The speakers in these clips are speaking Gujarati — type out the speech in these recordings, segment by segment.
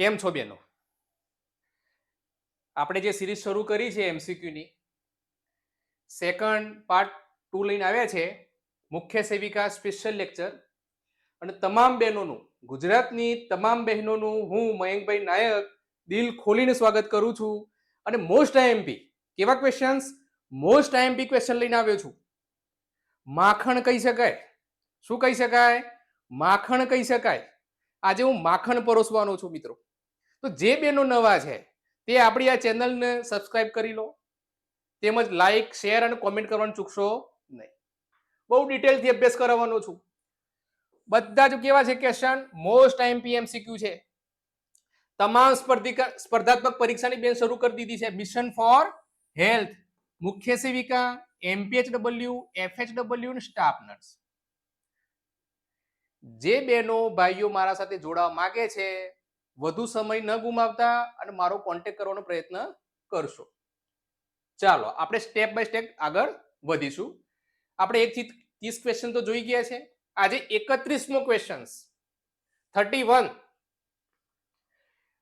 કેમ છો બેનો? આપણે જે સિરીઝ શરૂ કરી છે એમસીક્યુની સેકન્ડ પાર્ટ ટુ લઈને આવ્યા છે, મુખ્ય સેવિકા સ્પેશિયલ લેક્ચર અને તમામ બહેનોનું, ગુજરાતની તમામ બહેનોનું હું, મયંકભાઈ નાયક, દિલ ખોલીને સ્વાગત કરું છું. અને મોસ્ટ આઈએમપી કેવા ક્વેશ્ચન્સ મોસ્ટ આઈએમપી ક્વેશ્ચન લઈને આવ્યો છું. માખણ કહી શકાય? શું કહી શકાય? માખણ કહી શકાય? આજે હું માખણ પરોસવાનો છું, મિત્રો. તો જે બેનો નવા છે, તે આપણી આ ચેનલને સબસ્ક્રાઇબ કરી લો. તેમજ લાઇક શેર અને કોમેન્ટ કરવાનું ચૂકશો નહીં. બહુ ડિટેલથી અભ્યાસ કરાવવાનો છું. બધા જ કેવા છે ક્વેશ્ચન મોસ્ટ ટાઈમ પીએમસીક્યુ છે. તમામ સ્પર્ધાત્મક પરીક્ષાની બેન શરૂ કરી દીધી છે. મિશન ફોર હેલ્થ મુખ્ય સેવિકા એમપીએચડબલ્યુ એફએચડબલ્યુ અને સ્ટાફ નર્સ જે બહેનો ભાઈઓ મારા સાથે જોડાવા માગે છે વધુ સમય ન ગુમાવતા અને મારો કોન્ટેક કરવાનો પ્રયત્ન કરશો. ચાલો, આપણે સ્ટેપ બાય સ્ટેપ આગળ વધીશું. આપણે એક થી ત્રીસ ક્વેશ્ચન તો જોઈ ગયા છે. આજે એકત્રીસમો ક્વેશ્ચન થર્ટી વન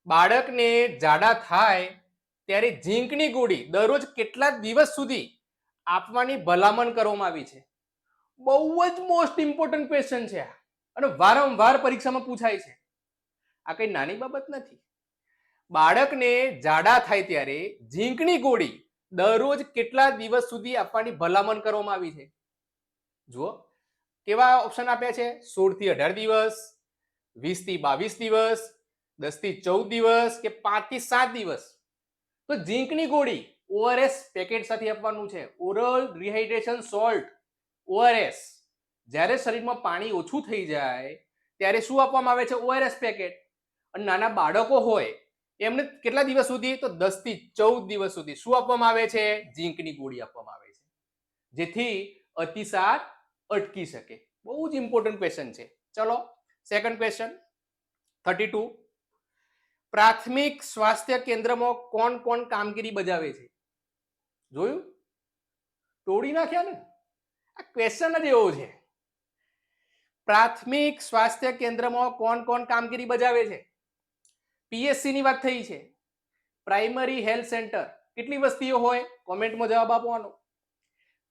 બાળકને જાડા થાય ત્યારે ઝીંકની ગોળી દરરોજ કેટલા દિવસ સુધી આપવાની ભલામણ કરવામાં આવી છે? બહુ જ મોસ્ટ ઇમ્પોર્ટન્ટ ક્વેશ્ચન છે અને વારંવાર પરીક્ષામાં પૂછાય છે. આ કઈ નાની બાબત નથી. બાળકને જાડા થાય ત્યારે ઝીંકની ગોળી દરરોજ કેટલા દિવસ સુધી આપવાની ભલામણ કરવામાં આવી છે? જુઓ, કેવા ઓપ્શન આપ્યા છે? સોળથી અઢાર દિવસ વીસથી બાવીસ દિવસ દસથી ચૌદ દિવસ કે પાંચથી સાત દિવસ? તો ઝીંકની ગોળી ઓઆરએસ પેકેટ સાથે આપવાનું છે. ઓરલ રિહાઇડ્રેશન સોલ્ટ ઓઆરએસ જ્યારે શરીરમાં પાણી ઓછું થઈ જાય, ત્યારે શું આપવામાં આવે છે? ઓઆરએસ પેકેટ અને નાના બાળકો હોય, એમને કેટલા દિવસ સુધી? તો દસથી ચૌદ દિવસ સુધી. શું આપવામાં આવે છે? ઝીંકની ગોળી આપવામાં આવે છે. જેથી અતિસાર અટકી શકે. બહુ જ ઇમ્પોર્ટન્ટ ક્વેશ્ચન છે. ચલો સેકન્ડ ક્વેશ્ચન થર્ટી ટુ પ્રાથમિક સ્વાસ્થ્ય કેન્દ્રમાં કોણ કોણ કામગીરી બજાવે છે? જોયું? તોડી નાખ્યા ને? આ ક્વેશ્ચન જ એવો છે. પ્રાથમિક સ્વાસ્થ્ય કેન્દ્રમાં કોણ કોણ કામગીરી બજાવે છે? પીએસસી ની વાત થઈ છે. પ્રાઇમરી હેલ્થ સેન્ટર કેટલી વસ્તીઓ હોય? કોમેન્ટમાં જવાબ આપવાનો.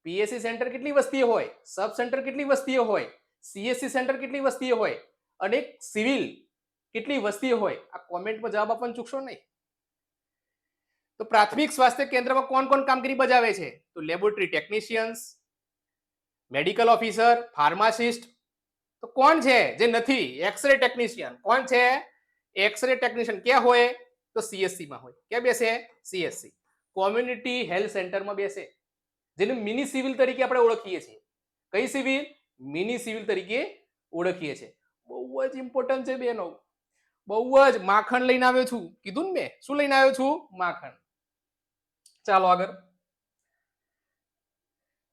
પીએસસી સેન્ટર કેટલી વસ્તીઓ હોય? સબ સેન્ટર કેટલી વસ્તીઓ હોય? સીએસસી સેન્ટર કેટલી વસ્તીઓ હોય? અને સિવિલ કેટલી વસ્તીઓ હોય? આ કોમેન્ટમાં જવાબ આપવાનું ચૂકશો નહીં. તો પ્રાથમિક સ્વાસ્થ્ય કેન્દ્રમાં કોણ કોણ કામગીરી બજાવે છે? તો laboratory technicians, medical officer, pharmacist. તો કોણ છે જે નથી? X-ray technician. કોણ છે? એક્સરે ટેકનિશિયન ક્યાં હોય? તો સીએસસી માં હોય. ક્યાં બેસે? સીએસસી કોમ્યુનિટી હેલ્થ સેન્ટરમાં બેસે. જેને મિની સિવિલ તરીકે આપણે ઓળખીએ છીએ. કઈ સિવિલ મિની સિવિલ તરીકે ઓળખીએ છીએ. બહુ જ ઇમ્પોર્ટન્ટ છે બેનો બહુ જ માખણ લઈને આવ્યો છું. કીધું ને મેં. શું લઈને આવ્યો છું? માખણ. ચાલો આગળ.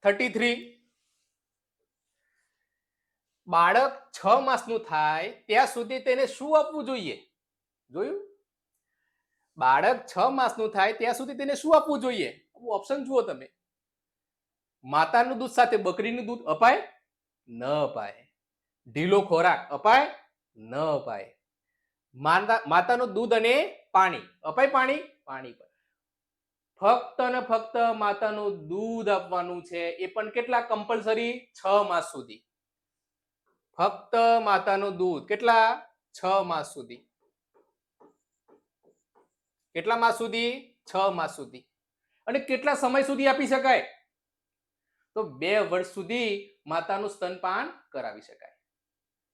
થર્ટી થ્રી બાળક છ માસનું થાય, ત્યાં સુધી તેને શું આપવું જોઈએ? જોયું? બાળક છ માસનું થાય ત્યાં સુધી તેને શું આપવું જોઈએ? ઓપ્શન જુઓ તમે. માતાનું દૂધ સાથે બકરીનું દૂધ અપાય? ન અપાય. ઢીલો ખોરાક અપાય? ન અપાય. માતા, માતાનું દૂધ અને પાણી. અપાય પાણી? પાણી પર. ફક્ત ને ફક્ત માતાનું દૂધ આપવાનું છે એ પણ કેટલા કમ્પલસરી છ માસ સુધી. ફક્ત માતાનું દૂધ. કેટલા? છ માસ સુધી. કેટલા માસ સુધી? છ માસ સુધી. અને કેટલા સમય સુધી આપી શકાય? તો બે વર્ષ સુધી માતાનું સ્તનપાન કરાવી શકાય.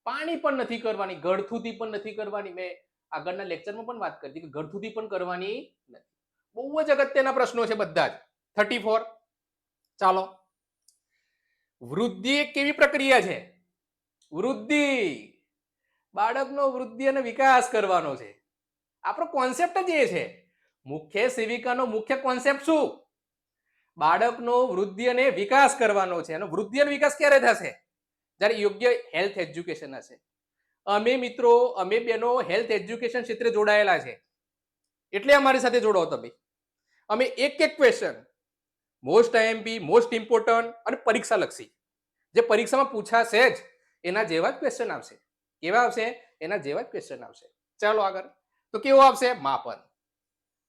પાણી પણ નથી કરવાની ગળથુથી પણ નથી કરવાની. મેં આગળના લેક્ચરમાં પણ વાત કરી હતી કે ગળથુથી પણ કરવાની નથી. બહુ જ અગત્યના પ્રશ્નો છે બધા જ. થર્ટી ફોર ચાલો. વૃદ્ધિ એક કેવી પ્રક્રિયા છે? વૃદ્ધિ. બાળકનો વૃદ્ધિ અને વિકાસ કરવાનો છે. આપણો કોન્સેપ્ટ જ એ છે. મુખ્ય સેવિકાનો મુખ્ય કોન્સેપ્ટ શું? બાળકનો વૃદ્ધિ અને વિકાસ કરવાનો છે. અને વૃદ્ધિ અને વિકાસ ક્યારે થશે? જ્યારે યોગ્ય હેલ્થ એજ્યુકેશન હશે. અમે મિત્રો, અમે બેનો હેલ્થ એજ્યુકેશન ક્ષેત્રે જોડાયેલા છે. એટલે અમારી સાથે જોડો તમે. અમે એક એક question most IMP most important અને પરીક્ષા લક્ષી જે પરીક્ષામાં પૂછાશે જ એના જેવા જ ક્વેશ્ચન આવશે. કેવા આવશે? એના જેવા જ ક્વેશ્ચન આવશે. ચાલો આગળ. તો કેવો આવશે? માપન.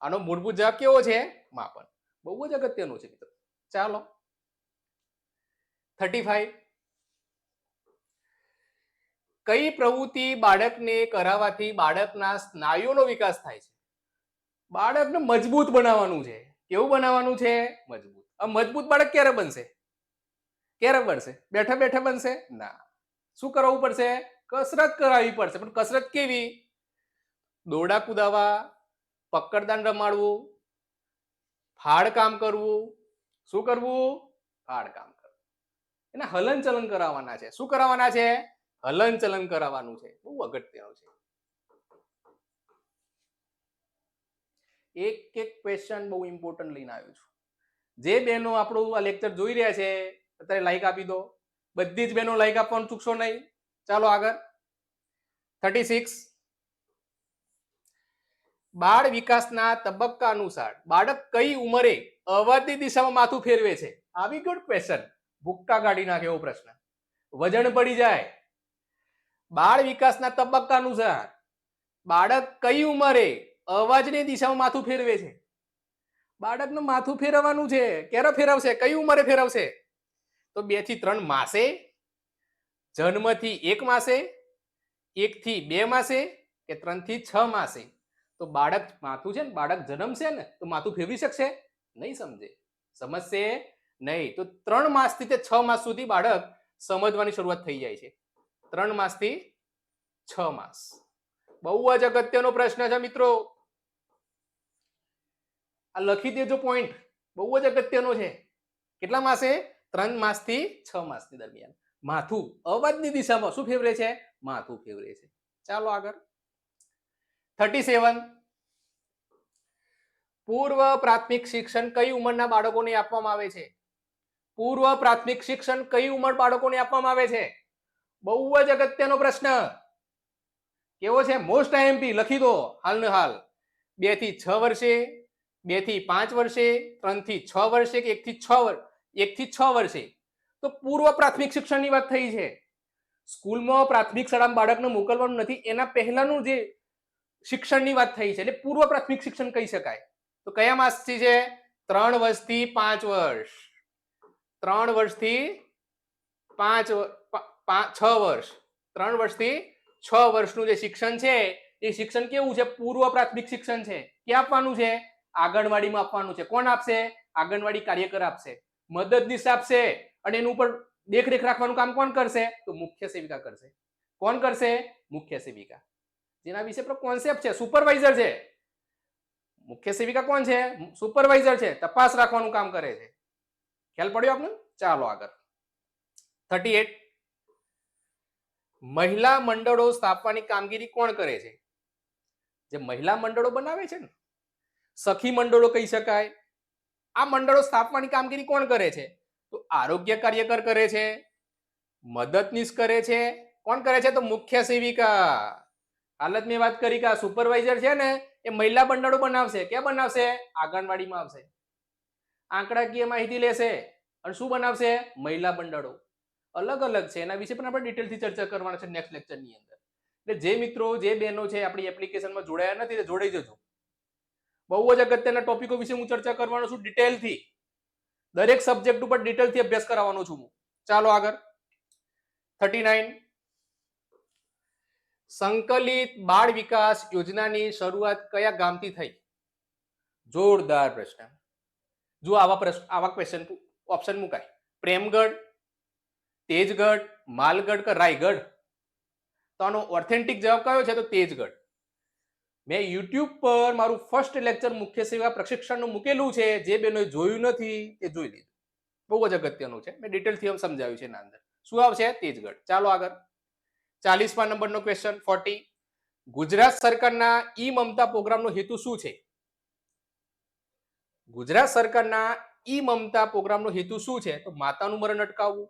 આનો મૂળભૂત જવાબ કેવો છે? માપન. બહુ જ અગત્યનું છે મિત્રો. ચાલો. થર્ટી ફાઈવ કઈ પ્રવૃત્તિ બાળકને કરાવવાથી બાળકના સ્નાયુનો વિકાસ થાય છે? બાળકને મજબૂત બનાવવાનું છે. કેવું બનાવવાનું છે? મજબૂત. આ મજબૂત બાળક ક્યારે બનશે? ક્યારે બનશે? બેઠા બેઠા બનશે? ના. શું કરાવવું પડશે? કસરત કરાવવી પડશે. પણ કસરત કેવી? દોરડા કુદાવા પકડદાન રમાડવું, ફાડ કામ કરવું. શું કરવું? ફાડ કામ કરવું. એને હલન ચલન કરાવવાના છે. શું કરાવવાના છે? હલન ચલન કરાવવાનું છે. બહુ અગત્યનું છે. એક એક ક્વેશ્ચન બહુ ઇમ્પોર્ટન્ટ લઈને આવ્યો છું. જે બહેનો આપણું આ લેક્ચર જોઈ રહ્યા છે, અત્યારે લાઈક આપી દો. બધી જ બહેનો લાઈક આપવાનું ચૂકશો નહીં. ચાલો આગળ. થર્ટી સિક્સ બાળ વિકાસના તબક્કા અનુસાર બાળક કઈ ઉંમરે અવાજની દિશામાં માથું ફેરવે છે? આવી ગુડ ક્વેશ્ચન ભૂક્કા કાઢી નાખે એવો પ્રશ્ન. વજન પડી જાય. બાળ વિકાસના તબક્કા અનુસાર બાળક કઈ ઉંમરે અવાજની દિશામાં માથું ફેરવે છે? બાળકનું માથું ફેરવવાનું છે. ક્યારે ફેરવશે? કઈ ઉંમરે ફેરવશે? તો બેથી ત્રણ માસે, જન્મથી એક માસે એક થી બે માસે કે ત્રણથી છ માસે? તો બાળક માથું છે ને, બાળક જન્મશે ને, તો માથું ફેરવી શકશે? નહીં સમજે. સમજશે નહીં. તો ત્રણ માસથી તે છ માસ સુધી બાળક સમજવાની શરૂઆત થઈ જાય છે. ત્રણ માસથી છ માસ. બહુ જ અગત્યનો પ્રશ્ન છે મિત્રો. આ લખી દેજો પોઈન્ટ બહુ જ અગત્યનો છે. કેટલા માસે? ત્રણ માસથી છ માસની દરમિયાન. માથું અવાજની દિશામાં શું ફેવરે છે? માથું ફેવરે છે. ચાલો આગળ. Thirty seven. પૂર્વ પ્રાથમિક શિક્ષણ કઈ ઉંમરના બાળકોને આપવામાં આવે છે? પૂર્વ પ્રાથમિક શિક્ષણ કઈ ઉંમર બાળકોને આપવામાં આવે છે? બહુ જ અગત્યનો પ્રશ્ન. કેવો છે? મોસ્ટ આઈએમપી લખી દો હાલને હાલ. બેથી છ વર્ષે, બેથી પાંચ વર્ષે, ત્રણથી છ વર્ષે કે એક છ વર્ષ એક છ વર્ષે? તો પૂર્વ પ્રાથમિક શિક્ષણની વાત થઈ છે. સ્કૂલમાં પ્રાથમિક શાળામાં બાળકને મોકલવાનું નથી. એના પહેલાનું જે શિક્ષણની વાત થઈ છે, એટલે પૂર્વ પ્રાથમિક શિક્ષણ કહી શકાય. તો કયા માસથી છે? ત્રણ વર્ષથી પાંચ વર્ષ. ત્રણ વર્ષથી પાંચ છ વર્ષ. ત્રણ વર્ષથી છ વર્ષનું જે શિક્ષણ છે, એ શિક્ષણ કેવું છે? પૂર્વ પ્રાથમિક શિક્ષણ છે. ક્યાં આપવાનું છે? આંગણવાડીમાં આપવાનું છે. કોણ આપશે? આંગણવાડી કાર્યકર આપશે. મદદનીશ આપશે. અને એનું ઉપર દેખરેખ રાખવાનું કામ કોણ કરશે? તો મુખ્ય સેવિકા કરશે. કોણ કરશે? મુખ્ય સેવિકા. જેના વિશે પર કોન્સેપ્ટ છે સુપરવાઇઝર છે. મુખ્ય સેવિકા કોણ છે? સુપરવાઇઝર છે. તપાસ રાખવાનું કામ કરે છે. ખ્યાલ પડ્યો આપને? ચાલો આગળ. થર્ટી એટ મહિલા મંડળો સ્થાપવાની કામગીરી કોણ કરે છે? જે મહિલા મંડળો બનાવે છે ને, સખી મંડળો કહી શકાય. આ મંડળો સ્થાપવાની કામગીરી કોણ કરે છે? તો આરોગ્ય કાર્યકર કરે છે, મદદનીશ કરે છે. કોણ કરે છે? તો મુખ્ય સેવિકા. હાલ જ મેં વાત કરી કે આ સુપરવાઇઝર છે ને, એ મહિલા મંડળો બનાવશે. ક્યાં બનાવશે? આંગણવાડીમાં આવશે. આંકડાકીય માહિતી લેશે. અને શું બનાવશે? મહિલા મંડળો અલગ અલગ છે. એના વિશે પણ આપણે ડિટેલથી ચર્ચા કરવાના છે નેક્સ્ટ લેક્ચરની અંદર. એટલે જે મિત્રો, જે બહેનો છે, આપણી એપ્લિકેશનમાં જોડાયા નથી તે જોડાઈ જજો. બહુ જ અગત્યના ટોપિકો વિશે હું ચર્ચા કરવાનો છું ડિટેલથી દરેક સબ્જેક્ટ ઉપર ડિટેલથી અભ્યાસ કરાવવાનો છું હું. ચાલો આગળ. થર્ટી નાઇન સંકલિત બાળ વિકાસ યોજનાની શરૂઆત કયા ગામથી થઈ? જોરદાર પ્રશ્ન. જો આવા પ્રશ્ન, આવા ક્વેશ્ચન ઓપ્શન મુકાય. પ્રેમગઢ, તેજગઢ, માલગઢ કે રાયગઢ? તો આનો ઓથેન્ટિક જવાબ કયો છે? તો તેજગઢ. મેં યુટ્યુબ પર મારું ફર્સ્ટ લેક્ચર મુખ્ય સેવા પ્રશિક્ષણનું મૂકેલું છે. જે બેનોએ જોયું નથી તે જોઈ લીધું. બહુ જ અગત્યનું છે. મેં ડિટેલથી સમજાવ્યું છે એના અંદર. શું આવશે? તેજગઢ. ચાલો આગળ. ચાલીસમા નંબરનો ક્વેશ્ચન ફોર્ટી ગુજરાત સરકારના ઈ મમતા પ્રોગ્રામનો હેતુ શું છે? ગુજરાત સરકારના ઈ મમતા પ્રોગ્રામનો હેતુ શું છે? તો માતાનું મરણ અટકાવવું.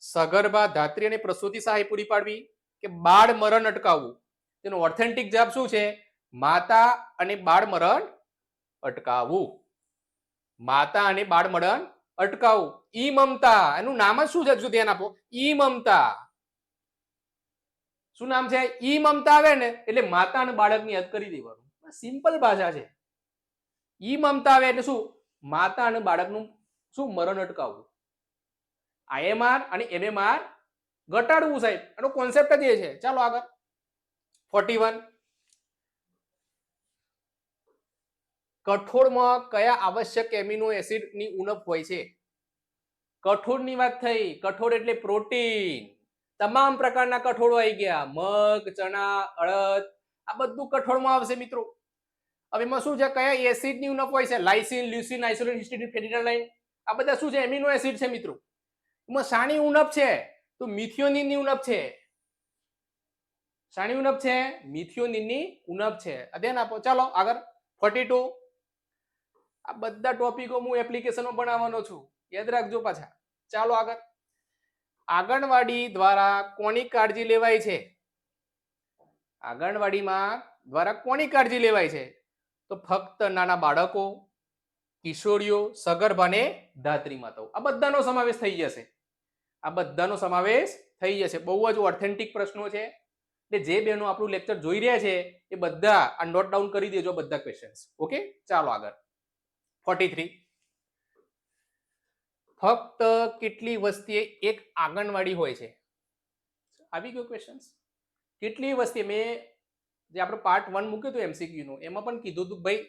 સગર્ભા ધાત્રી અને પ્રસૂતિ સહાય પૂરી પાડવી કે બાળ મરણ અટકાવવું? તેનો ઓથેન્ટિક જવાબ શું છે? માતા અને બાળ મરણ અટકાવવું. માતા અને બાળ મરણ અટકાવવું. ઈ મમતા, એનું નામ જ શું છે? ધ્યાન આપો. ઈ મમતા. શું નામ છે? ઈ મમતા આવે ને, એટલે માતા અને બાળકની યાદ કરી દેવાનું. સિમ્પલ ભાષા છે. ઈ મમતા આવે એટલે શું? માતા અને બાળકનું શું? મરણ અટકાવવું. આઈએમઆર અને એમએમઆર ઘટાડવું સાહેબ. એનો કોન્સેપ્ટ જ એ છે. ચાલો આગળ. ફોર્ટી વન કઠોળમાં કયા આવશ્યક એમિનો એસિડની ઉણપ હોય છે? કઠોળની વાત થઈ. કઠોળ એટલે પ્રોટીન તમામ પ્રકારના કઠોળો આવી ગયા. મગ, ચણા, અડદ, આ બધું કઠોળમાં આવશે મિત્રો. હવે એમાં શું છે? કયા એસિડની ઉણપ હોય છે? લાઇસિન લ્યુસિન આઇસોલિન હિસ્ટિડિન ફેનિલાલાઇન આ બધા શું છે? એમિનો એસિડ છે મિત્રો. એમાં સાણી ઉણપ છે? તો મિથિયોનિનની ઉણપ છે. શાની ઉણપ છે? મિથિયોનિનની ઉણપ છે. ધ્યાન આપો. ચાલો આગળ. ફોર્ટી ટુ આ બધા ટોપિકો હું એપ્લિકેશનો બનાવવાનો છું. યાદ રાખજો પાછા. ચાલો આગળ. આંગણવાડી દ્વારા કોની કાળજી લેવાય છે? આંગણવાડીમાં દ્વારા કોની કાળજી લેવાય છે? તો ફક્ત નાના બાળકો, કિશોરીઓ સગર્ભા અને ધાત્રી માતાઓ. આ બધાનો સમાવેશ થઈ જશે. આ બધાનો સમાવેશ થઈ જશે. બહુ જ ઓથેન્ટિક પ્રશ્નો છે. એટલે જે બહેનો આપણું લેક્ચર જોઈ રહ્યા છે, એ બધા આ નોટ ડાઉન કરી દેજો બધા ક્વેશ્ચન્સ ઓકે ચાલો આગળ. ફોર્ટી થ્રી ફક્ત કેટલી વસ્તીએ એક આંગણવાડી હોય છે? આવી ગયો ક્વેશ્ચન્સ કેટલી વસ્તી? મેં જે આપણું પાર્ટ વન મૂક્યું હતું એમસીક્યુનું એમાં પણ કીધું હતું ભાઈ,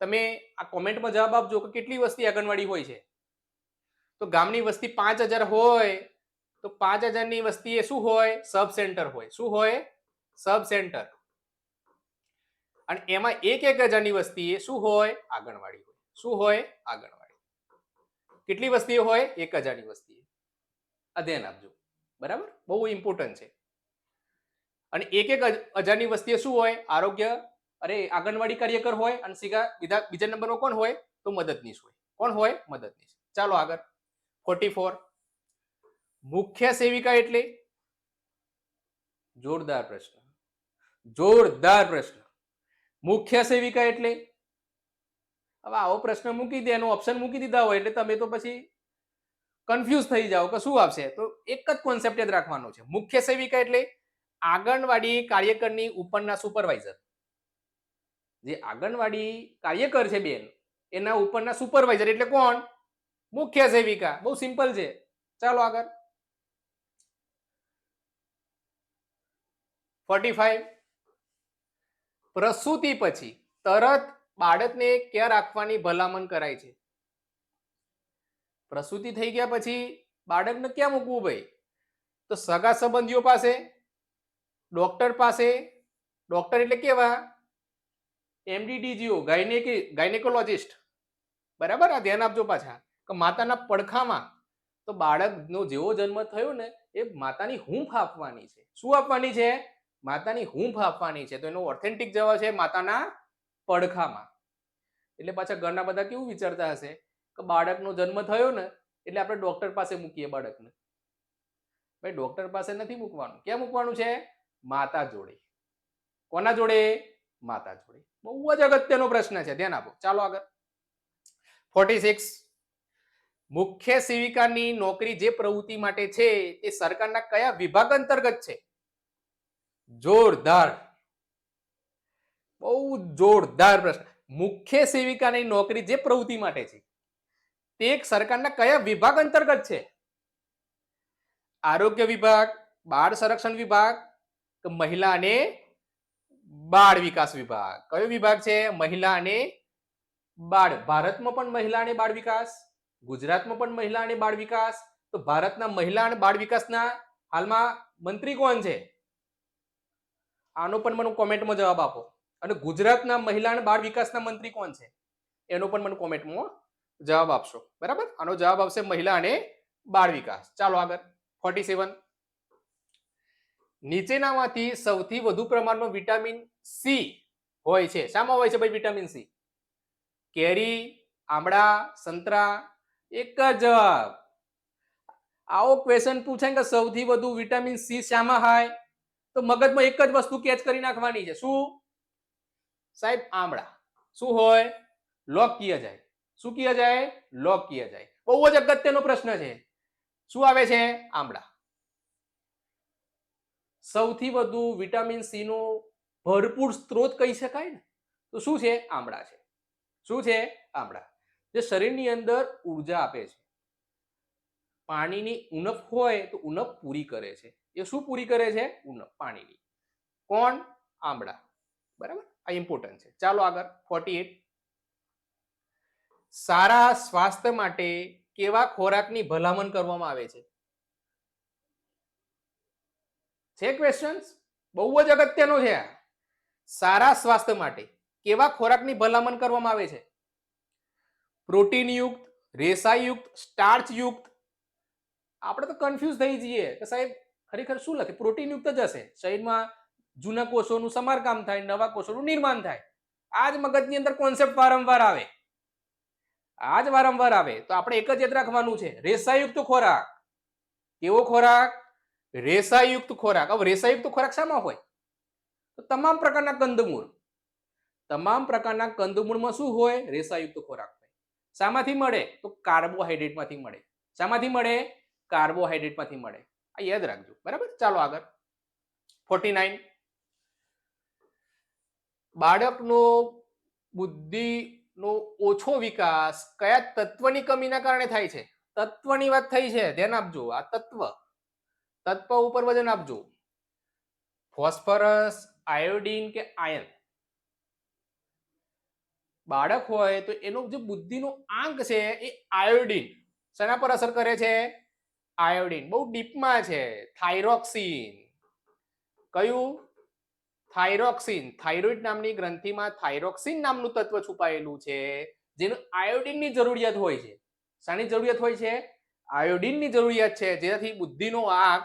તમે આ કોમેન્ટમાં જવાબ આપજો કે કેટલી વસ્તી આંગણવાડી હોય છે? તો ગામની વસ્તી પાંચ હજાર હોય, તો પાંચ હજારની વસ્તી એ શું હોય? સબ સેન્ટર હોય. શું હોય? સબ સેન્ટર અને એમાં એક એક હજારની વસ્તી એ શું હોય? આંગણવાડી હોય. શું હોય? આંગણવાડી. કેટલી વસ્તી હોય? એક હજારની વસ્તી આ ધ્યાન આપજો. બરાબર? બહુ ઇમ્પોર્ટન્ટ છે. અને એક એક હજારની વસ્તીએ શું હોય? આરોગ્ય, અરે, આંગણવાડી કાર્યકર હોય અને સીધા બીજા બીજા નંબરનો કોણ હોય? તો મદદનીશ હોય. કોણ હોય? મદદનીશ. ચાલો આગળ. ફોર્ટી ફોર મુખ્ય સેવિકા એટલે? જોરદાર પ્રશ્ન. જોરદાર પ્રશ્ન. મુખ્ય સેવિકા એટલે? હવે આવો પ્રશ્ન મૂકી દે, એનો ઓપ્શન મૂકી દીધા હોય એટલે તમે તો પછી કન્ફ્યુઝ થઈ જાઓ કે શું આવશે? તો એક જ કોન્સેપ્ટ યાદ રાખવાનો છે. મુખ્ય સેવિકા એટલે આંગણવાડી કાર્યકરની ઉપરના સુપરવાઇઝર જે આંગણવાડી કાર્યકર છે બેન, એના ઉપરના સુપરવાઇઝર એટલે કોણ? મુખ્ય સેવિકા. બહુ સિમ્પલ છે. ચાલો આગળ. ફોર્ટી ફાઈવ પ્રસૂતિ પછી તરત બાળકને ક્યાં રાખવાની ભલામણ કરાય છે? પ્રસૂતિ થઈ ગયા પછી બાળકને ક્યાં મૂકવું ભાઈ? તો સગા સંબંધીઓ પાસે, ડોક્ટર પાસે, ડોક્ટર એટલે કેવા? MD DGO, gynaec, gynaecologist. બરાબર? આ ધ્યાન આપજો પાછા. કે માતાના પડખામાં તો બાળકનો જેવો જન્મ થયો ને, એ માતાની હૂંફ આપવાની છે. શું આપવાની છે? માતાની હૂંફ આપવાની છે. તો એનો ઓથેન્ટિક જવાબ છે માતાના પડખામાં. એટલે પાછા ઘરના બધા કેવું વિચારતા હશે કે બાળકનો જન્મ થયો ને એટલે આપણે ડોક્ટર પાસે મૂકીએ બાળકને. ભાઈ, ડોક્ટર પાસે નથી મૂકવાનું. ક્યાં મૂકવાનું છે? માતા જોડે. કોના જોડે? માતા જોડે. બહુ જ અગત્યનો પ્રશ્ન છે. ધ્યાન આપો. ચાલો આગળ. ફોર્ટી સિક્સ મુખ્ય સેવિકાની નોકરી જે પ્રવૃત્તિ માટે છે, તે સરકારના કયા વિભાગ અંતર્ગત છે? જોરદાર. બહુ જોરદાર પ્રશ્ન. મુખ્ય સેવિકાની નોકરી જે પ્રવૃત્તિ માટે છે, તે એક સરકારના કયા વિભાગ અંતર્ગત છે? આરોગ્ય વિભાગ, બાળ સંરક્ષણ વિભાગ, કે મહિલા અને બાળ વિકાસ વિભાગ? કયો વિભાગ છે? મહિલા અને બાળ. ભારતમાં પણ મહિલા અને બાળ વિકાસ, ગુજરાતમાં પણ મહિલા અને બાળ વિકાસ. તો ભારતના મહિલા અને બાળ વિકાસના હાલમાં મંત્રી કોણ છે? આનો પણ મને કોમેન્ટમાં જવાબ આપો. અને ગુજરાતના મહિલા અને બાળ વિકાસના મંત્રી કોણ છે? એનો પણ મને કોમેન્ટમાં જવાબ આપશો. બરાબર? આનો જવાબ આવશે મહિલા અને બાળ વિકાસ. ચાલો આગળ. ફોર્ટી સેવન નીચેનામાંથી સૌથી વધુ પ્રમાણમાં વિટામિન સી હોય છે. શામાં હોય છે ભાઈ વિટામિન સી કેરી, આમળા, સંતરા, એક જ. આવો ક્વેશ્ચન પૂછાય કે સૌથી વધુ વિટામિન સી શામાં હોય? તો મગજમાં એક જ વસ્તુ કેચ કરી નાખવાની છે. શું? સાહેબ, આમળા. શું હોય? લોક કિયા જાય. શું કિયા જાય? લોક કિયા જાય. બહુ જ અગત્યનો પ્રશ્ન છે. શું આવે છે? આમળા. સૌથી વધુ વિટામિન સી નો ભરપૂર સ્ત્રોત કહી શકાય ને? તો શું છે? આમળા છે. શું છે? આમળા. જે શરીરની અંદર ઊર્જા આપે છે. પાણીની ઉણપ હોય તો ઉણપ પૂરી કરે છે. એ શું પૂરી કરે છે? ઉણપ પાણીની. કોણ? આમળા. બરાબર? આ ઇમ્પોર્ટન્ટ છે. ચાલો આગળ ફોર્ટી એટ સારા સ્વાસ્થ્ય માટે કેવા ખોરાકની ભલામણ કરવામાં આવે છે? છે ક્વેશ્ચન્સ બહુ જ અગત્યનો છે સારા સ્વાસ્થ્ય માટે કેવા ખોરાકની ભલામણ કરવામાં આવે છે? પ્રોટીનયુક્ત રેસાયુક્ત સ્ટાર્ચયુક્ત આપણે તો કન્ફ્યુઝ થઈ જઈએ કે સાહેબ, ખરેખર શું લખે? પ્રોટીનયુક્ત જ હશે. શરીરમાં જૂના કોષોનું સમારકામ થાય, નવા કોષોનું નિર્માણ થાય. આ જ મગજની અંદર કોન્સેપ્ટ વારંવાર આવે. આ જ વારંવાર આવે. તો આપણે એક જ યાદ રાખવાનું છે. રેસાયુક્ત ખોરાક. કેવો ખોરાક? રેસાયુક્ત ખોરાક. હવે રેસાયુક્ત ખોરાક શામાં હોય? તો તમામ પ્રકારના કંદમૂળ. તમામ પ્રકારના કંદમૂળમાં શું હોય? રેસાયુક્ત ખોરાક હોય. શામાંથી મળે? તો કાર્બોહાઈડ્રેટમાંથી મળે. શામાંથી મળે? કાર્બોહાઈડ્રેટમાંથી મળે. આ યાદ રાખજો. બરાબર? ચાલો આગળ. Forty nine. બાળકનો બુદ્ધિનો ઓછો વિકાસ કયા તત્વની કમીના કારણે થાય છે? તત્વની વાત થઈ છે. ધ્યાન આપજો. આ તત્વ તત્વ ઉપર વજન આપજો. ફોસ્ફરસ, આયોડીન કે આયન? બાળક હોય તો એનો જે બુદ્ધિનો આંક છે એ આયોડીન. શેના પર અસર કરે છે? આયોડીન. બહુ ડીપમાં છે. થાઇરોક્સિન. કયું? થાઇરોક્સિન થાઇરોઇડ નામની ગ્રંથિમાં થાઇરોક્સિન નામનું તત્વ છુપાયેલું છે. જેનું આયોડિનની જરૂરિયાત હોય છે. શાની જરૂરિયાત હોય છે? આયોડિનની જરૂરિયાત છે. જેનાથી બુદ્ધિનો આંક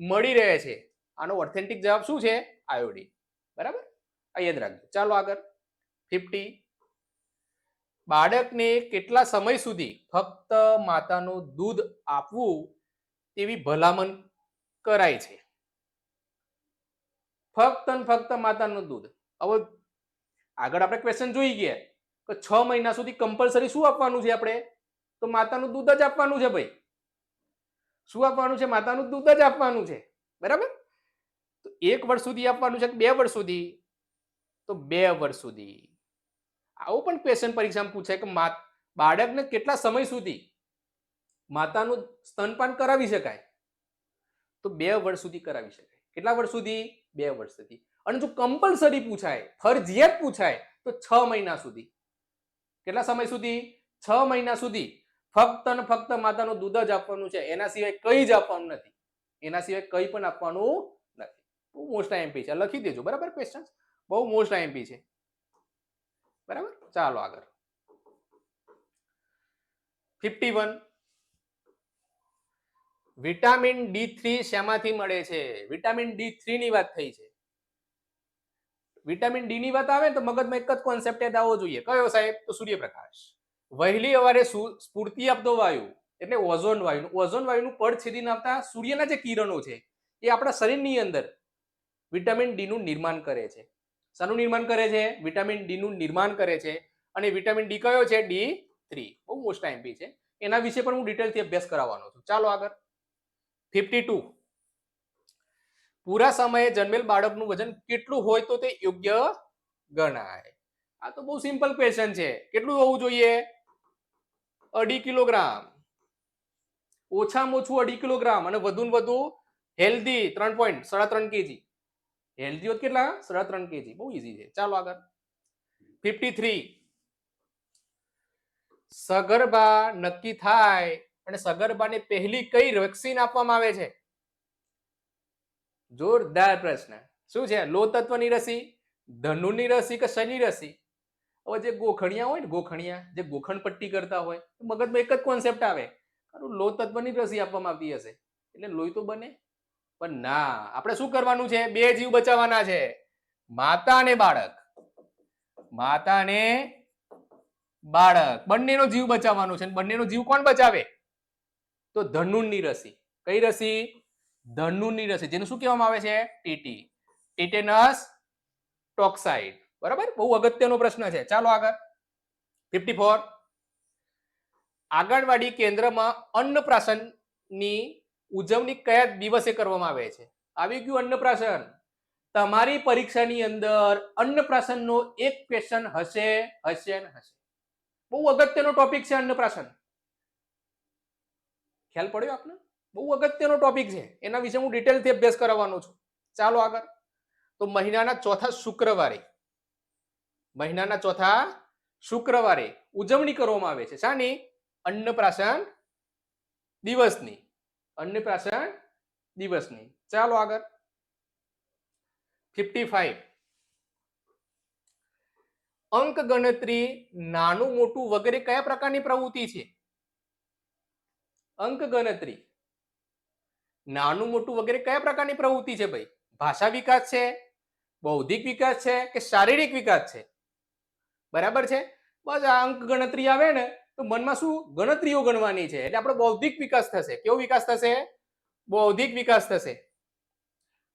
મળી રહે છે. આનો ઓથેન્ટિક જવાબ શું છે? આયોડિન બરાબર? આ યાદ રાખજો. ચાલો આગળ. ફિફ્ટી બાળકને કેટલા સમય સુધી ફક્ત માતાનું દૂધ આપવું તેવી ભલામણ કરાય છે? ફક્ત ને ફક્ત માતાનું દૂધ. હવે આગળ આપણે ક્વેશ્ચન જોઈ ગયા કે છ મહિના સુધી કમ્પલસરી શું આપવાનું છે આપણે? તો માતાનું દૂધ જ આપવાનું છે ભાઈ. શું આપવાનું છે? માતાનું દૂધ જ આપવાનું છે. બરાબર? તો એક વર્ષ સુધી આપવાનું છે કે બે વર્ષ સુધી? તો બે વર્ષ સુધી. આવું પણ ક્વેશ્ચન પરીક્ષામાં પૂછાય કે મા, બાળકને કેટલા સમય સુધી માતાનું સ્તનપાન કરાવી શકાય? તો બે વર્ષ સુધી કરાવી શકાય. કેટલા વર્ષ સુધી? બે વર્ષ સુધી અને જો કમ્પલસરી પૂછાય ફરજિયાત પૂછાય, તો છ મહિના સુધી. કેટલા સમય સુધી? છ મહિના સુધી. ફક્ત ને ફક્ત માતાનું દૂધ જ આપવાનું છે. એના સિવાય કંઈ જ આપવાનું નથી. એના સિવાય કંઈ પણ આપવાનું નથી. બહુ મોસ્ટ આઈએમપી છે. લખી દેજો, બરાબર ક્વેશ્ચન બહુ મોસ્ટ આઈએમપી છે. બરાબર? ચાલો આગળ. Fifty one vitamin D three શેમાંથી મળે છે? વિટામિન ડી થ્રી ની વાત થઈ છે. વિટામિન ડી ની વાત આવે તો મગજમાં એક જ કોન્સેપ્ટ યાદ આવવો જોઈએ. કયો સાહેબ? તો સૂર્યપ્રકાશ. વહેલી અવારે સ્ફૂર્તિ આપતો વાયુ, એટલે ઓઝોન વાયુ. ઓઝોન વાયુનું પડ છેદીને આવતા સૂર્યના જે કિરણો છે, એ આપણા શરીરની અંદર વિટામિન ડી નું નિર્માણ કરે છે. શાનું નિર્માણ કરે છે? વિટામિન ડી નું નિર્માણ કરે છે. અને વિટામિન ડી કયો છે? D three. બહુ મોસ્ટ આઈમ્પી છે. એના વિશે પણ હું ડિટેલથી અભ્યાસ કરાવવાનો છું. ચાલો આગળ. Fifty two. પૂરા સમયે જન્મેલ બાળકનું વજન કેટલું હોય તો તે યોગ્ય ગણાય. આ તો બહુ સિમ્પલ ક્વેશ્ચન છે. કેટલું હોવું જોઈએ? અઢી કિલોગ્રામ. ઓછામાં ઓછું અઢી કિલોગ્રામ અને વધુ ને વધુ હેલ્ધી ત્રણ પોઈન્ટ સાડા ત્રણ કેજી હેલ્ધી હોત કેટલા? સાડા ત્રણ કેજી બહુ ઈઝી છે. ચાલો આગળ. Fifty three. સગર્ભા નક્કી થાય અને સગર્ભાને પહેલી કઈ વેક્સિન આપવામાં આવે છે? જોરદાર પ્રશ્ન. શું છે? લો તત્વની રસી, ધનુની રસી કે શનિ રસી? હવે જે ગોખણિયા હોય ને, ગોખણિયા, જે ગોખણ પટ્ટી કરતા હોય મગજમાં એક જ કોન્સેપ્ટ આવે. ખરું લો તત્વની રસી આપવામાં આવતી હશે. એટલે લોહી તો બને. પણ ના, આપણે શું કરવાનું છે? બે જીવ બચાવવાના છે. માતા અને બાળક. માતા અને બાળક. બંનેનો જીવ બચાવવાનો છે. બંનેનો જીવ કોણ બચાવે? તો ધનુનની રસી. કઈ રસી? ધનુનની રસી. જેને શું કહેવામાં આવે છે? ટીટી ટીટેનસ ટોક્સાઇડ બરાબર? બહુ અગત્યનો પ્રશ્ન છે. ચાલો આગળ. ફિફ્ટી ફોર આંગણવાડી કેન્દ્રમાં અન્નપ્રાશનની ઉજવણી કયા દિવસે કરવામાં આવે છે? આવી ગયું અન્નપ્રાશન તમારી પરીક્ષાની અંદર અન્નપ્રાશનનો એક ક્વેશ્ચન હશે હશે ને હશે. બહુ અગત્યનો ટોપિક છે અન્નપ્રાશન ખ્યાલ પડ્યો આપને? બહુ અગત્યનો ટોપિક છે. એના વિશે હું ડિટેલથી અભ્યાસ કરાવવાનો છું. ચાલો આગળ. તો મહિનાના ચોથા શુક્રવારે, મહિનાના ચોથા શુક્રવારે ઉજવણી કરવામાં આવે છે. શાની? અન્નપ્રાશન દિવસની. અન્નપ્રાશન દિવસની. ચાલો આગળ. ફિફ્ટી ફાઈવ અંક ગણતરી નાનું મોટું વગેરે કયા પ્રકારની પ્રવૃત્તિ છે? અંક ગણતરી. નાનું મોટું વગેરે કયા પ્રકારની પ્રવૃત્તિ છે ભાઈ? ભાષા વિકાસ છે, બૌદ્ધિક વિકાસ છે કે શારીરિક વિકાસ છે? બરાબર છે? બસ આ અંક ગણતરી આવે ને, તો મનમાં શું? ગણતરીઓ ગણવાની છે. એટલે આપણો બૌદ્ધિક વિકાસ થશે. કેવો વિકાસ થશે? બૌદ્ધિક વિકાસ થશે.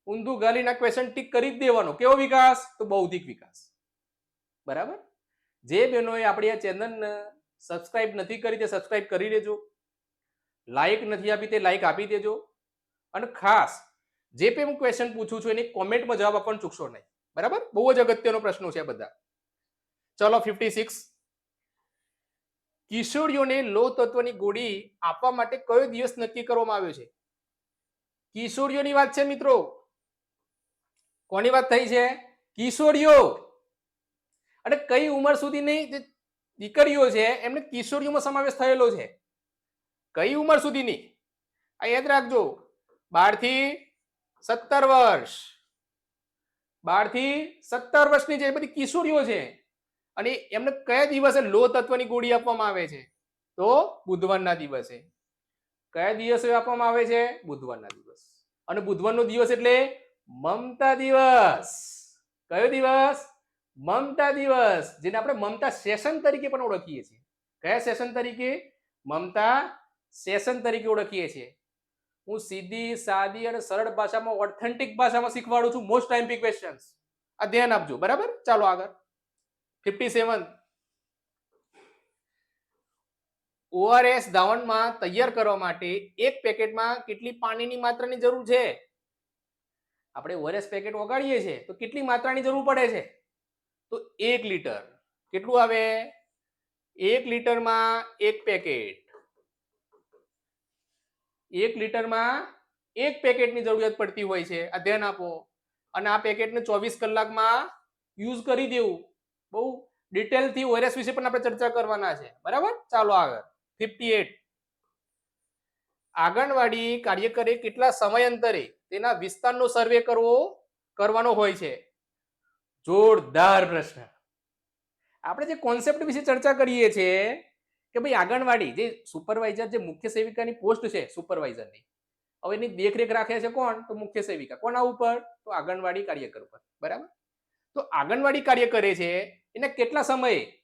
ઊંધું ગાલીના ક્વેશ્ચન ટીક કરી જ દેવાનો. કેવો વિકાસ? તો બૌદ્ધિક વિકાસ. બરાબર? જે બહેનોએ આપણી આ ચેનલને સબસ્ક્રાઇબ નથી કરી તે સબસ્ક્રાઇબ કરી લેજો. લાઈક નથી આપી તે લાઈક આપી દેજો. અને ખાસ, જે પણ હું ક્વેશ્ચન પૂછું છું એની કોમેન્ટમાં જવાબ આપવાનું ચૂકશો નહીં. બરાબર? બહુ જ અગત્યનો પ્રશ્નો છે બધા. ચલો ફિફ્ટી સિક્સ કિશોરીઓને લો તત્વની ગોળી આપવા માટે કયો દિવસ નક્કી કરવામાં આવ્યો છે? કિશોરીઓની વાત છે મિત્રો. કોની વાત થઈ છે? કિશોરીઓ. અને કઈ ઉંમર સુધીની જે દીકરીઓ છે, એમને કિશોરીઓમાં સમાવેશ થયેલો છે. કઈ ઉંમર સુધીની? આ યાદ રાખજો બારથી સત્તર વર્ષ. બારથી સત્તર વર્ષની જે બધી કિશોરીઓ છે, અને એમને કયા દિવસે લો તત્વની ગોળી આપવામાં આવે છે? તો બુધવારના દિવસે. કયા દિવસે આપવામાં આવે છે? બુધવારના દિવસ. અને બુધવારનો દિવસ એટલે મમતા દિવસ. કયો દિવસ? મમતા દિવસ, જેને આપણે મમતા સેશન તરીકે પણ ઓળખીએ છીએ. કયા સેશન તરીકે? મમતા સેશન તરીકે ઓળખીએ છીએ. હું સીધી, સાદી અને સરળ ભાષામાં ઓથેન્ટિક ભાષામાં શીખવાડું છું મોસ્ટ ટાઈમ ક્વેશ્ચન્સ આ ધ્યાન આપજો, બરાબર? ચાલો આગળ. ફિફ્ટી સેવન ઓઆરએસ દાવણમાં તૈયાર કરવા માટે એક પેકેટમાં કેટલી પાણીની માત્રાની જરૂર છે? આપણે ઓઆરએસ પેકેટ વગાડીએ છીએ, તો કેટલી માત્રાની જરૂર પડે છે? તો એક લીટર. કેટલું આવે? એક લીટરમાં એક પેકેટ. એક લીટરમાં એક પેકેટની જરૂરિયાત પડતી હોય છે. આ ધ્યાન આપો. અને આ પેકેટને ચોવીસ કલાકમાં યુઝ કરી દેવું. બહુ ડિટેલથી ઓઆરએસ વિશે પણ આપણે ચર્ચા કરવાના છે. બરાબર? ચાલો આગળ. Fifty at. આંગણવાડી કાર્યકરે કેટલા સમયાંતરે તેના વિસ્તારનો સર્વે કરવો, કરવાનો હોય છે? જોરદાર પ્રશ્ન. આપણે જે કોન્સેપ્ટ વિશે ચર્ચા કરીએ છીએ કે ભાઈ આંગણવાડી, જે સુપરવાઇઝર જે મુખ્ય સેવિકાની પોસ્ટ છે સુપરવાઇઝરની હવે એની દેખરેખ રાખે છે કોણ? તો મુખ્ય સેવિકા. કોના ઉપર? તો આંગણવાડી કાર્યકર ઉપર. બરાબર? તો આંગણવાડી કાર્ય કરે છે એને કેટલા સમયે?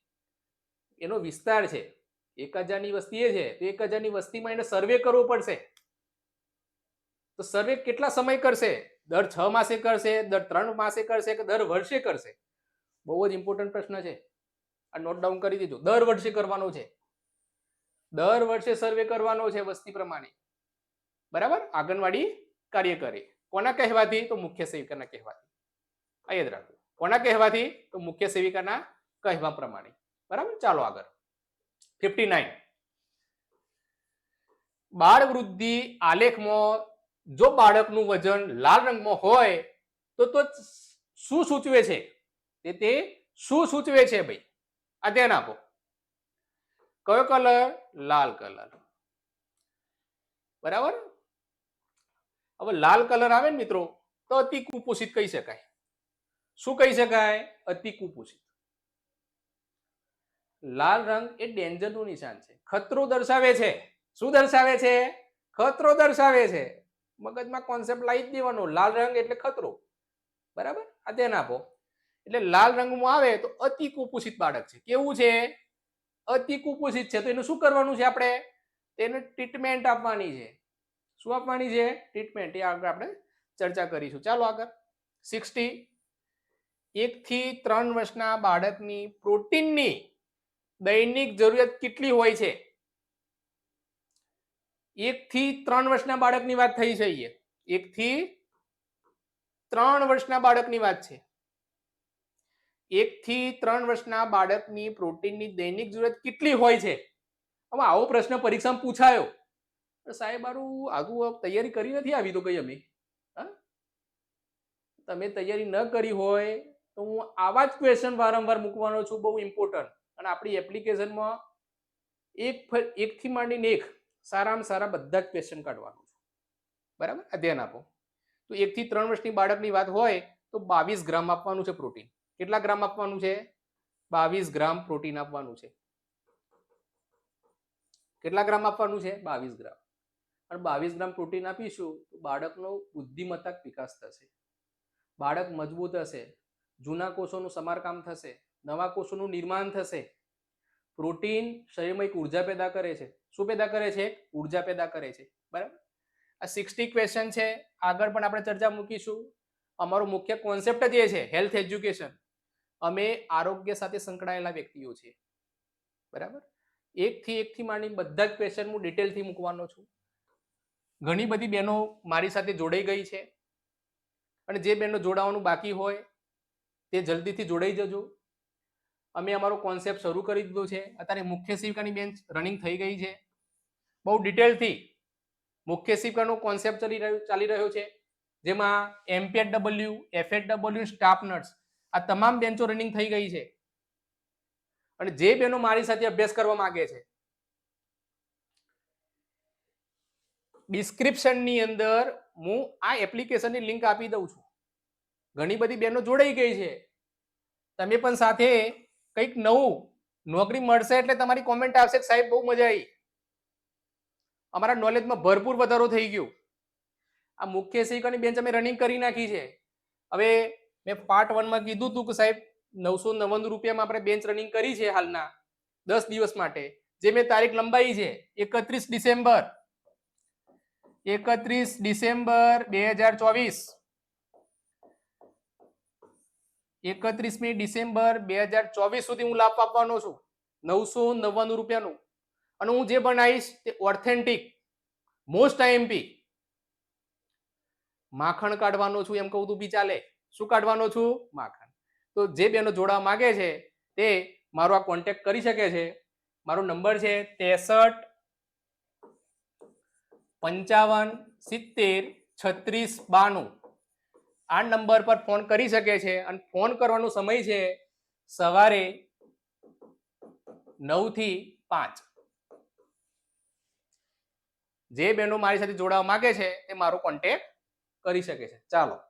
એનો વિસ્તાર છે. એક હજારની વસ્તી એ છે. તો એક હજારની વસ્તીમાં એને સર્વે કરવો પડશે. તો સર્વે કેટલા સમય કરશે? દર છ માસે કરશે, દર ત્રણ માસે કરશે કે દર વર્ષે કરશે? બહુ જ ઇમ્પોર્ટન્ટ પ્રશ્ન છે. આ નોટ ડાઉન કરી દીધું દર વર્ષે કરવાનો છે. દર વર્ષે સર્વે કરવાનો છે વસ્તી પ્રમાણે. બરાબર? આંગણવાડી કાર્ય કરે કોના કહેવાથી? તો મુખ્ય સેવિકાના કહેવાથી. આ યાદ રાખો કોના કહેવાથી? તો મુખ્ય સેવિકાના કહેવા પ્રમાણે. બરાબર? ચાલો આગળ. ફિફ્ટી નાઇન બાળ વૃદ્ધિ આલેખમાં જો બાળકનું વજન લાલ રંગમાં હોય, તો તો શું સૂચવે છે? તે શું સૂચવે છે ભાઈ? આ ધ્યાન આપો. કયો કલર? લાલ કલર. બરાબર? હવે લાલ કલર આવે ને મિત્રો, તો અતિ કુપોષિત કહી શકાય. શું કહી શકાય? અતિ કુપોષિત લાલ રંગ એ ડેન્જરનું નિશાન છે. ખતરો દર્શાવે છે. શું દર્શાવે છે? ખતરો દર્શાવે છે. મગજમાં કોન્સેપ્ટ લાવી જ દેવાનો. લાલ રંગ એટલે ખતરો. બરાબર? આ ધ્યાન આપો. એટલે લાલ રંગમાં આવે તો અતિ કુપોષિત બાળક છે. કેવું છે? અતિ કુપોષિત છે. તો એનું શું કરવાનું છે આપણે? તેને ટ્રીટમેન્ટ આપવાની છે. શું આપવાની છે? ટ્રીટમેન્ટ એ આગળ આપણે ચર્ચા કરીશું. ચાલો આગળ. સિક્સટી એકથી ત્રણ વર્ષના બાળકની પ્રોટીનની દૈનિક જરૂરિયાત કેટલી હોય છે? એકથી ત્રણ વર્ષના બાળકની વાત થઈ છે એક એકથી ત્રણ વર્ષના બાળકની વાત છે. એક થી ત્રણ વર્ષના બાળકની પ્રોટીનની દૈનિક જરૂરત કેટલી હોય છે? હવે આવો પ્રશ્ન પરીક્ષામાં પૂછાયો. સાહેબ, મારું આગું તૈયારી કરી નથી આવી તો કઈ અમે? તમે તૈયારી ન કરી હોય તો હું આવા જ ક્વેશ્ચન વારંવાર મૂકવાનો છું, બહુ ઇમ્પોર્ટન્ટ અને આપણી એપ્લિકેશનમાં એક એકથી માંડીને એક સારામાં સારા બધા જ ક્વેશ્ચન કાઢવાનું છું. બરાબર? ધ્યાન આપો. તો એકથી ત્રણ વર્ષની બાળકની વાત હોય તો બાવીસ ગ્રામ આપવાનું છે પ્રોટીન. કેટલા ગ્રામ આપવાનું છે? બાવીસ ગ્રામ પ્રોટીન આપવાનું છે. કેટલા ગ્રામ આપવાનું છે? બાવીસ ગ્રામ. અને બાવીસ ગ્રામ પ્રોટીન આપીશું તો બાળકનો બુદ્ધિમત્તા વિકાસ થશે. બાળક મજબૂત હશે. જૂના કોષોનું સમારકામ થશે. નવા કોષોનું નિર્માણ થશે. પ્રોટીન શરીરમાં એક ઊર્જા પેદા કરે છે. શું પેદા કરે છે? ઊર્જા પેદા કરે છે. બરાબર? આ સિક્સટી ક્વેશ્ચન છે. આગળ પણ આપણે ચર્ચા મૂકીશું. અમારો મુખ્ય કોન્સેપ્ટ જ એ છે હેલ્થ એજ્યુકેશન અમે આરોગ્ય સાથે સંકળાયેલા વ્યક્તિઓ છીએ. બરાબર? એકથી એકથી માંડીને બધા જ ક્વેશ્ચન હું ડિટેલથી મૂકવાનો છું. ઘણી બધી બહેનો મારી સાથે જોડાઈ ગઈ છે. અને જે બહેનો જોડાવાનું બાકી હોય, તે જલ્દીથી જોડાઈ જજો. અમે અમારો કોન્સેપ્ટ શરૂ કરી દીધો છે. અત્યારે મુખ્ય શિવકાની બેન્ચ રનિંગ થઈ ગઈ છે. બહુ ડિટેલથી મુખ્ય શિવિકાનો કોન્સેપ્ટ ચાલી રહ્યો ચાલી રહ્યો છે. જેમાં MPH W FH W staff nurse આ તમામ બેન્ચો રનિંગ થઈ ગઈ છે. અને જે બહેનો મારી સાથે અભ્યાસ કરવા માંગે છે ડિસ્ક્રિપ્શનની અંદર હું આ એપ્લિકેશનની લિંક આપી દઉં છું. ઘણી બધી બહેનો જોડાઈ ગઈ છે. તમે પણ સાથે કંઈક નવું નોકરી મળશે એટલે તમારી કોમેન્ટ આવશે સાહેબ બહુ મજા આવી. અમારા નોલેજમાં ભરપૂર વધારો થઈ ગયો. આ મુખ્ય શિક્ષકની બેન્ચ અમે રનિંગ કરી નાખી છે. હવે મેં પાર્ટ વનમાં કીધું હતું કે સાહેબ, નવસો નવ્વાણું રૂપિયામાં આપણે બેન્ચ રનિંગ કરી છે હાલના, દસ દિવસ માટે. જે મેં તારીખ લંબાઈ છે, એકત્રીસ ડિસેમ્બર. એકત્રીસ ડિસેમ્બર બે હજાર ચોવીસ. એકત્રીસમી ડિસેમ્બર બે હજાર ચોવીસ સુધી હું લાભ આપવાનો છું, નવસો નવ્વાણું રૂપિયાનું. અને હું જે બનાવીશ તે ઓથેન્ટિક મોસ્ટ આઈએમપી માખણ કાઢવાનો છું એમ કહું તું, બી ચાલે. શું કાઢવાનો છું? માખણ. તો જે બેનો જોડાવા માંગે છે, તે મારો આ કોન્ટેક્ટ કરી શકે છે. મારો નંબર છે ત્રેસઠ પંચાવન સિત્તેર છત્રીસ બાણું. આ નંબર પર ફોન કરી શકે છે અને ફોન કરવાનો સમય છે સવારે નવથી પાંચ. જે બહેનો મારી સાથે જોડાવા માંગે છે, એ મારો કોન્ટેક્ટ કરી શકે છે. ચાલો.